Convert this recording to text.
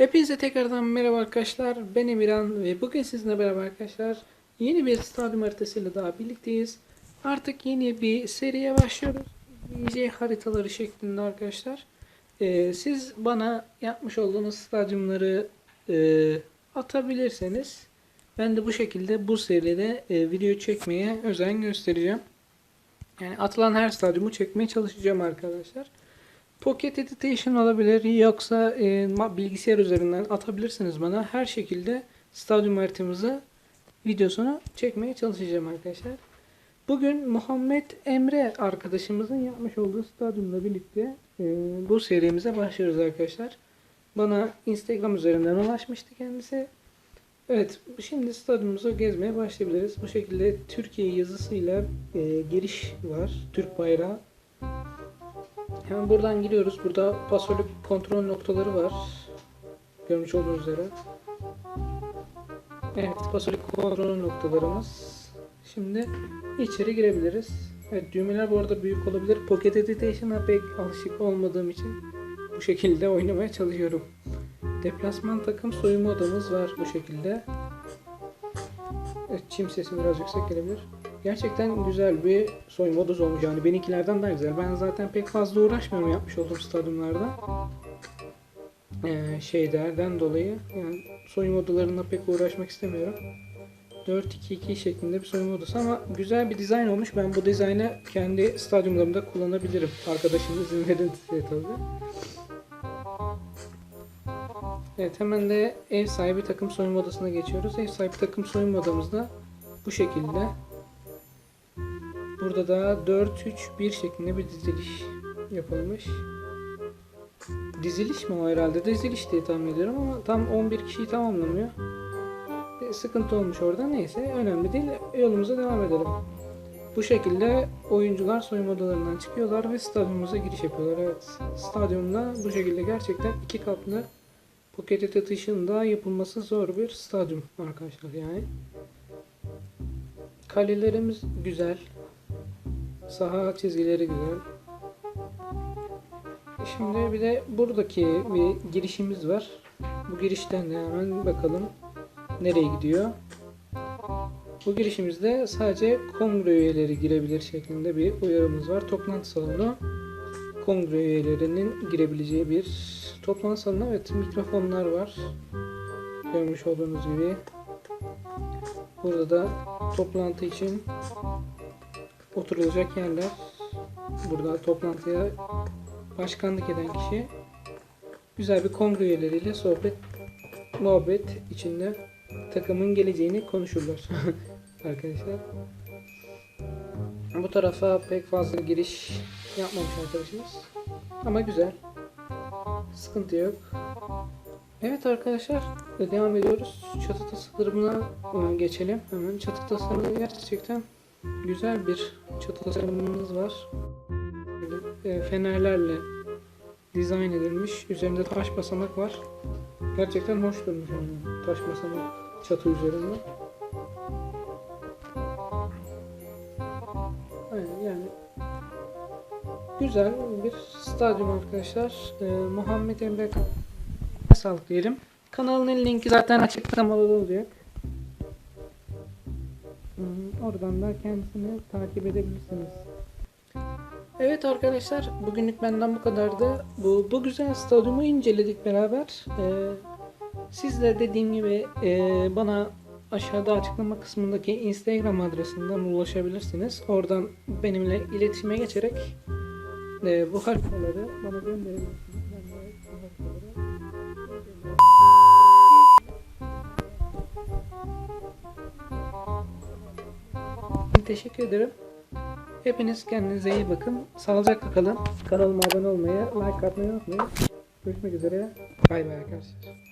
Hepinize tekrardan merhaba arkadaşlar. Ben Emirhan ve bugün sizinle beraber arkadaşlar yeni bir stadyum haritasıyla daha birlikteyiz. Artık yeni bir seriye başlıyoruz. İyice haritaları şeklinde arkadaşlar. Ee, siz bana yapmış olduğunuz stadyumları e, atabilirseniz ben de bu şekilde bu seride e, video çekmeye özen göstereceğim. Yani atılan her stadyumu çekmeye çalışacağım arkadaşlar. Pocket Editation olabilir yoksa e, bilgisayar üzerinden atabilirsiniz bana. Her şekilde stadyum haritamızı videosunu çekmeye çalışacağım arkadaşlar. Bugün Muhammed Emre arkadaşımızın yapmış olduğu stadyumla birlikte e, bu serimize başlıyoruz arkadaşlar. Bana Instagram üzerinden ulaşmıştı kendisi. Evet, şimdi stadyumumuzu gezmeye başlayabiliriz. Bu şekilde Türkiye yazısıyla e, giriş var. Türk bayrağı. Hemen buradan giriyoruz. Burada pasörlük kontrol noktaları var. Görmüş olduğunuz üzere. Evet, pasörlük kontrol noktalarımız. Şimdi içeri girebiliriz. Evet, düğmeler bu arada büyük olabilir. Pocket Editation'a pek alışık olmadığım için bu şekilde oynamaya çalışıyorum. Deplasman takım soyunma odamız var bu şekilde. Evet, çim sesi biraz yüksek gelebilir. Gerçekten güzel bir soyunma odası olmuş yani benimkilerden daha güzel. Ben zaten pek fazla uğraşmıyorum yapmış olduğum stadyumlarda. Ee, şeylerden dolayı yani soyunma odalarına pek uğraşmak istemiyorum. 4-2-2 şeklinde bir soyunma odası ama güzel bir dizayn olmuş. Ben bu dizaynı kendi stadyumlarımda kullanabilirim. Arkadaşım izin verirse tabii. Evet hemen de ev sahibi takım soyunma odasına geçiyoruz. Ev sahibi takım soyunma odamızda bu şekilde. Burada da 4-3-1 şeklinde bir diziliş yapılmış. Diziliş mi o herhalde? Diziliş diye tahmin ediyorum ama tam 11 kişiyi tamamlamıyor. Bir sıkıntı olmuş orada. Neyse önemli değil. Yolumuza devam edelim. Bu şekilde oyuncular soyunma odalarından çıkıyorlar ve stadyumumuza giriş yapıyorlar. Evet. Stadyumda bu şekilde gerçekten iki katlı Pocket Edition'da yapılması zor bir stadyum arkadaşlar yani. Kalelerimiz güzel. Saha çizgileri güzel. Şimdi bir de buradaki bir girişimiz var. Bu girişten de hemen bakalım nereye gidiyor. Bu girişimizde sadece kongre üyeleri girebilir şeklinde bir uyarımız var. Toplantı salonu kongre üyelerinin girebileceği bir toplantı salonu. Evet mikrofonlar var. Görmüş olduğunuz gibi. Burada da toplantı için oturulacak yerler. Burada toplantıya başkanlık eden kişi güzel bir kongre üyeleriyle sohbet muhabbet içinde takımın geleceğini konuşurlar arkadaşlar. Bu tarafa pek fazla giriş yapmamış arkadaşımız. Ama güzel. Sıkıntı yok. Evet arkadaşlar devam ediyoruz. Çatı tasarımına e, geçelim. Hemen çatı tasarımı gerçekten güzel bir çatı tasarımımız var. E, fenerlerle dizayn edilmiş. Üzerinde taş basamak var. Gerçekten hoş durmuş yani. Taş basamak çatı üzerinde. Aynen yani güzel bir stadyum arkadaşlar. E, Muhammed Emre sağlık diyelim. Kanalın linki zaten açıklamada olacak. Oradan da kendisini takip edebilirsiniz. Evet arkadaşlar bugünlük benden bu kadardı. Bu, bu güzel stadyumu inceledik beraber. Ee, siz de dediğim gibi e, bana aşağıda açıklama kısmındaki Instagram adresinden ulaşabilirsiniz. Oradan benimle iletişime geçerek e, bu haritaları bana gönderebilirsiniz. Teşekkür ederim. Hepiniz kendinize iyi bakın. Sağlıcakla kalın. Kanalıma abone olmayı, like atmayı unutmayın. Görüşmek üzere. Bay bay arkadaşlar.